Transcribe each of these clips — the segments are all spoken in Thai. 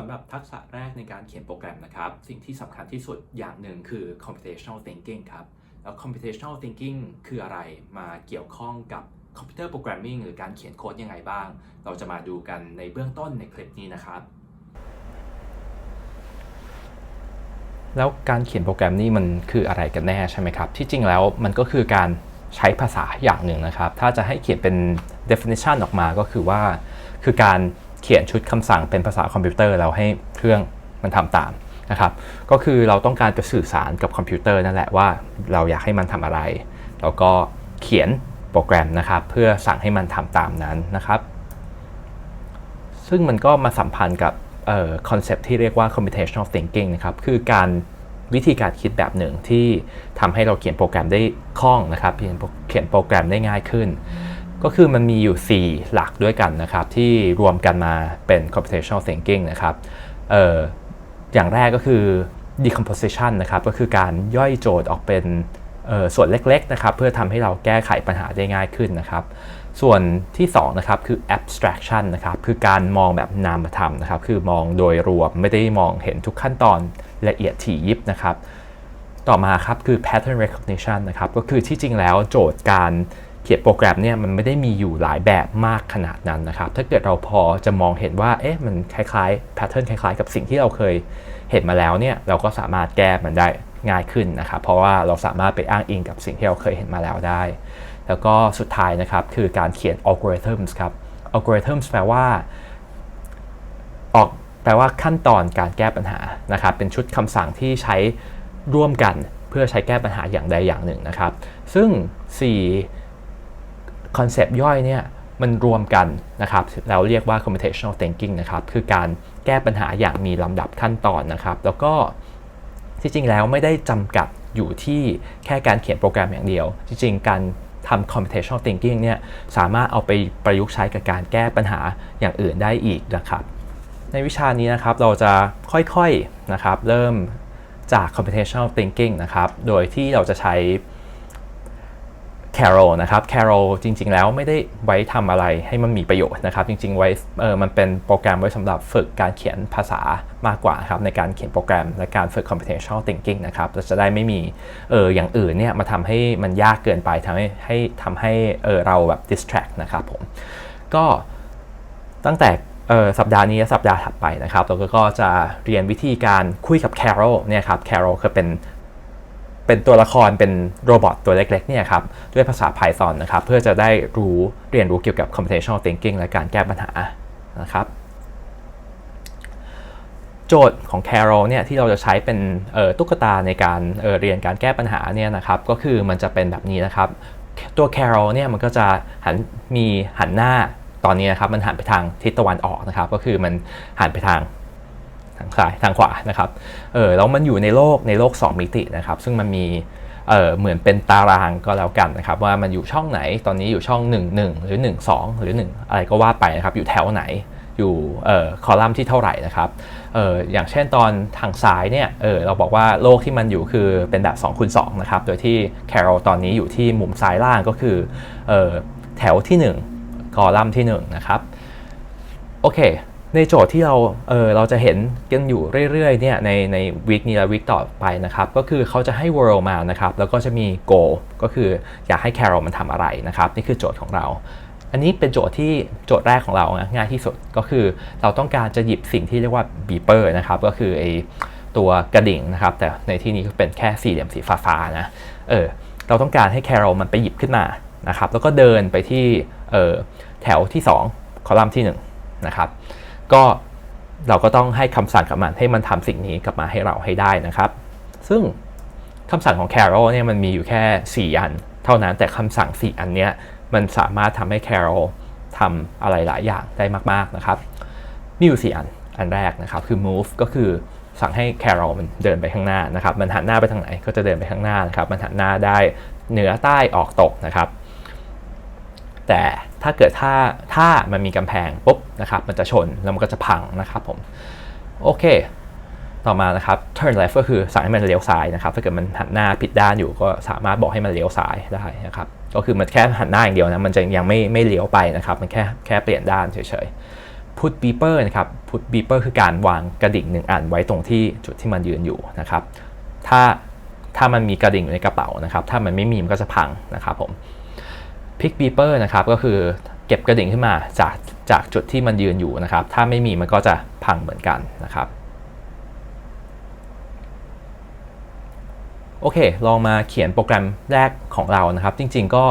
สำหรับทักษะแรกในการเขียนโปรแกรมนะครับ สิ่งที่สำคัญที่สุดอย่างหนึ่งคือ computational thinking ครับ แล้ว computational thinking คืออะไรมาเกี่ยวข้องกับ computer programming หรือการเขียนโค้ดยังไงบ้าง เราจะมาดูกันในเบื้องต้นในคลิปนี้นะครับ แล้วการเขียนโปรแกรมนี่มันคืออะไรกันแน่ใช่ไหมครับ ที่จริงแล้วมันก็คือการใช้ภาษาอย่างหนึ่งนะครับ ถ้าจะให้เขียนเป็น definition ออกมาก็คือว่า คือการ ขียนชุดคำสั่งเป็นภาษาคอมพิวเตอร์แล้วให้เครื่องมันทำตามนะครับ ก็คือเราต้องการจะสื่อสารกับคอมพิวเตอร์นั่นแหละว่าเราอยากให้มันทำอะไร แล้วก็เขียนโปรแกรมนะครับ เพื่อสั่งให้มันทำตามนั้นนะครับ ซึ่งมันก็มาสัมพันธ์กับคอนเซปที่เรียกว่า computational thinking นะครับ คือการวิธีการคิดแบบหนึ่งที่ทำให้เราเขียนโปรแกรมได้คล่องนะครับ เขียนโปรแกรมได้ง่ายขึ้น ก็คือมันมีอยู่ 4 หลักด้วยกันนะครับ ที่รวมกันมาเป็น computational thinking นะครับเอออย่างแรกก็คือ decomposition นะครับ ก็คือการย่อยโจทย์ออกเป็นส่วนเล็กๆนะครับ เพื่อทำให้เราแก้ไขปัญหาได้ง่ายขึ้นนะครับ ส่วนที่2นะครับคือ abstraction นะครับ คือการมองแบบนามธรรมนะครับ คือมองโดยรวมไม่ได้มองเห็นทุกขั้นตอนละเอียดถี่ยิบนะครับ ต่อมาครับคือ pattern recognition นะครับ ก็คือที่จริงแล้วโจทย์การ ขียนโปรแกรมเนี่ยมันไม่ได้มีอยู่หลายแบบมากขนาดนั้นนะครับ ถ้าเกิดเราพอจะมองเห็นว่า เอ๊ะ มันคล้ายๆ pattern คล้ายๆ กับสิ่งที่เราเคยเห็นมาแล้วเนี่ย เราก็สามารถแก้มันได้ง่ายขึ้นนะครับ เพราะว่าเราสามารถไปอ้างอิงกับสิ่งที่เราเคยเห็นมาแล้วได้ แล้วก็สุดท้ายนะครับ คือการเขียน algorithms ครับ algorithms แปลว่า ออกแปลว่าขั้นตอนการแก้ปัญหานะครับ เป็นชุดคำสั่งที่ใช้ร่วมกันเพื่อใช้แก้ปัญหาอย่างใดอย่างหนึ่งนะครับ ซึ่ง 4 คอนเซปต์ย่อยเนี่ยมันรวมกันนะครับแล้วเรียกว่า computational thinking นะครับคือการแก้ปัญหาอย่างมีลำดับขั้นตอนนะครับ แล้วก็ที่จริงแล้วไม่ได้จำกัดอยู่ที่แค่การเขียนโปรแกรมอย่างเดียว จริงๆ การทำ computational thinking เนี่ยสามารถเอาไปประยุกต์ใช้กับการแก้ปัญหาอย่างอื่นได้อีกนะครับ ในวิชานี้นะครับเราจะค่อยๆนะครับเริ่มจาก computational thinking นะครับ โดยที่เราจะใช้ Carol นะครับ Carol จริง ๆ แล้วไม่ได้ไว้ทำอะไรให้มันมีประโยชน์นะครับ จริง ๆ ไว้เออมันเป็นโปรแกรมไว้สำหรับฝึกการเขียนภาษามากกว่าครับในการเขียนโปรแกรมและการฝึก computational thinking นะครับจะได้ไม่มีเอออย่างอื่นเนี่ยมาทำให้มันยากเกินไปทำให้ให้ทำให้เออเราแบบ distract นะครับผมก็ตั้งแต่สัปดาห์นี้สัปดาห์ถัดไปนะครับเราก็จะเรียนวิธีการคุยกับ Carol เนี่ยครับ Carol คือเป็น เป็นตัวละครเป็นโรบอทตัวเล็กๆเนี่ยครับด้วยภาษา Python นะครับเพื่อจะได้รู้เรียนรู้เกี่ยวกับ computational thinking และการแก้ปัญหานะครับโจทย์ของ Carol เนี่ยที่เราจะใช้เป็นตุ๊กตาในการเเรียนการแก้ปัญหาเนี่ยนะครับก็คือมันจะเป็นแบบนี้นะครับตัว Carol เนี่ยมันก็จะหันมีหันหน้าตอนนี้นะครับมันหันไปทางทิศตะวันออกนะครับก็คือมันหันไปทาง ทางซ้ายทางขวานะครับเออแล้วมันอยู่ในโลกในโลก 2 มิตินะครับ ซึ่งมันมีเออเหมือนเป็นตารางก็แล้วกันนะครับ ว่ามันอยู่ช่องไหนตอนนี้อยู่ช่อง 1 1 หรือ 1 2 หรือ 1 อะไรก็ว่าไปนะครับ อยู่แถวไหนอยู่เอ่อคอลัมน์ที่เท่าไหร่นะครับเอออย่างเช่นตอนทางซ้ายเนี่ยเออเราบอกว่าโลกที่มันอยู่คือเป็นแบบ2คูณ2นะครับ โดยที่แคโรตอนนี้อยู่ที่มุมซ้ายล่างก็คือเออแถวที่ 1 คอลัมน์ที่1นะครับ โอเค ในโจทย์ที่เราเออเราจะเห็นกันอยู่เรื่อยๆเนี่ยในในวีคนี้และวีคต่อไปนะครับ ก็คือเขาจะให้ world มานะครับ แล้วก็จะมี goal ก็คืออยากให้ Carol มันทำอะไรนะครับ นี่คือโจทย์ของเรา อันนี้เป็นโจทย์ที่โจทย์แรกของเรานะง่ายที่สุดก็คือเราต้องการจะหยิบสิ่งที่เรียกว่า beeper นะครับ ก็คือไอตัวกระดิ่งนะครับ แต่ในที่นี้ก็เป็นแค่สี่เหลี่ยมสีฟ้าๆนะเออเราต้องการให้ Carol มันไปหยิบขึ้นมานะครับ แล้วก็เดินไปที่เออแถวที่ 2 คอลัมน์ที่1นะครับ ก็เราก็ต้องให้คำสั่งกับมันให้มันทำสิ่งนี้กลับมาให้เราให้ได้นะครับ ซึ่งคำสั่งของ Carol เนี่ยมันมีอยู่แค่ 4 อัน เท่านั้นแต่คำสั่ง 4 อันเนี้ยมันสามารถทำให้ Carol ทำอะไรหลายอย่างได้มาก ๆ นะครับ มีอยู่ 4 อัน อันแรกนะครับคือ move ก็คือสั่งให้ Carol มันเดินไปข้างหน้านะครับ มันหันหน้าไปทางไหนก็จะเดินไปข้างหน้านะครับ มันหันหน้าได้เหนือใต้ออกตกนะครับ แต่ถ้าเกิดถ้าถ้ามันมีกำแพงปุ๊บ นะครับมันจะชนแล้วมันก็จะพังนะครับผมโอเค ต่อมานะครับ turn left ก็คือสั่งให้มันเลี้ยวซ้ายนะครับถ้าเกิดมันหันหน้าผิดด้านอยู่ก็สามารถบอกให้มันเลี้ยวซ้ายได้นะครับก็คือมันแค่หันหน้าอย่างเดียวนะมันจะยังไม่ไม่เลี้ยวไปนะครับมันแค่แค่เปลี่ยนด้านเฉยๆ put beeper นะครับ put beeper คือการวางกระดิ่งหนึ่งอันไว้ตรงที่จุดที่มันยืนอยู่นะครับถ้าถ้ามันมีกระดิ่งอยู่ในกระเป๋านะครับ ถ้ามันไม่มีมันก็จะพังนะครับผม pick beeper นะครับก็คือเก็บกระดิ่งขึ้นมาจาก จากจุดที่มันยืนอยู่นะครับ ถ้าไม่มีมันก็จะพังเหมือนกันนะครับ โอเค ลองมาเขียนโปรแกรมแรกของเรานะครับ จริง ๆ ก็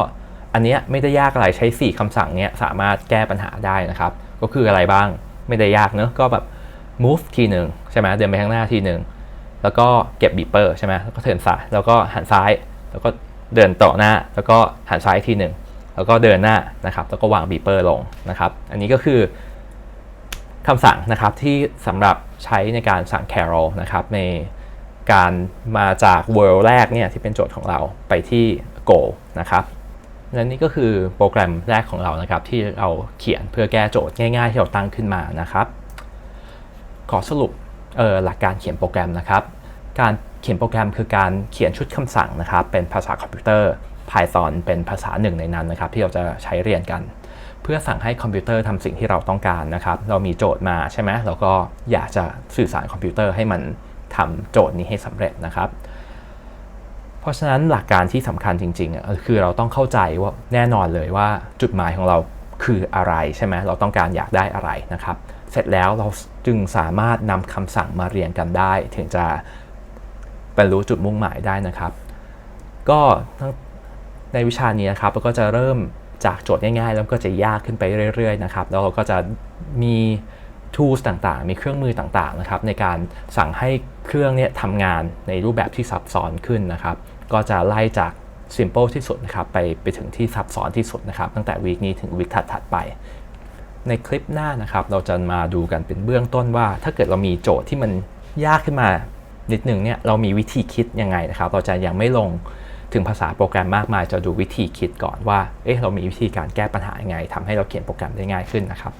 อันเนี้ยไม่ได้ยากอะไรใช้ 4คำสั่งเนี้ยสามารถแก้ปัญหาได้นะครับ ก็คืออะไรบ้างไม่ได้ยากเนอะก็แบบ move ทีหนึ่งใช่ไหมเดินไปข้างหน้าทีหนึ่งแล้วก็เก็บบีเปอร์ใช่ไหมแล้วก็เทินซ้ายแล้วก็หันซ้าย แล้วก็เดินต่อหน้า แล้วก็หันซ้ายทีหนึ่ง แล้วก็เดินหน้านะครับ แล้วก็วางบีเปอร์ลงนะครับ อันนี้ก็คือคำสั่งนะครับที่สำหรับใช้ในการสั่ง carol นะครับในการมาจาก world แรกเนี่ยที่เป็นโจทย์ของเราไปที่ go นะครับและนี่ก็คือโปรแกรมแรกของเรานะครับ ที่เราเขียนเพื่อแก้โจทย์ง่ายๆ ที่เราตั้งขึ้นมานะครับ ขอสรุปออหลักการเขียนโปรแกรมนะครับ การเขียนโปรแกรมคือการเขียนชุดคำสั่งนะครับ เป็นภาษาคอมพิวเตอร์ Python เป็นภาษาหนึ่งในนั้นนะครับที่เราจะใช้เรียนกัน เพื่อสั่งให้คอมพิวเตอร์ทำสิ่งที่เราต้องการนะครับ เรามีโจทย์มาใช่ไหมเราก็อยากจะสื่อสารคอมพิวเตอร์ให้มันทำโจทย์นี้ให้สำเร็จนะครับเพราะฉะนั้นหลักการที่สำคัญจริงๆอะคือเราต้องเข้าใจว่าแน่นอนเลยว่าจุดหมายของเราคืออะไรใช่ไหมเราต้องการอยากได้อะไรนะครับ เสร็จแล้วเราจึงสามารถนำคำสั่งมาเรียนกันได้ ถึงจะบรรลุจุดมุ่งหมายได้นะครับ ก็ทั้ง ในวิชานี้นะครับเราก็จะเริ่มจากโจทย์ง่ายๆ แล้วก็จะยากขึ้นไปเรื่อยๆนะครับแล้วเราก็จะมี tools ต่างๆ มีเครื่องมือต่างๆนะครับในการสั่งให้เครื่องเนี่ยทำงานในรูปแบบที่ซับซ้อนขึ้นนะครับ ก็จะไล่จาก simple ที่สุดนะครับไปไปถึงที่ซับซ้อนที่สุดนะครับ ตั้งแต่วีคนี้ถึงวีคถัดๆไป ในคลิปหน้านะครับ เราจะมาดูกันเป็นเบื้องต้นว่า ถ้าเกิดเรามีโจทย์ที่มันยากขึ้นมานิดหนึ่งเนี่ยเรามีวิธีคิดยังไงนะครับ เราจะยังไม่ลง ถึงภาษาโปรแกรมมากมายจะดูวิธีคิดก่อนว่า เอ๊ะ เรามีวิธีการแก้ปัญหายังไงทำให้เราเขียนโปรแกรมได้ง่ายขึ้นนะครับ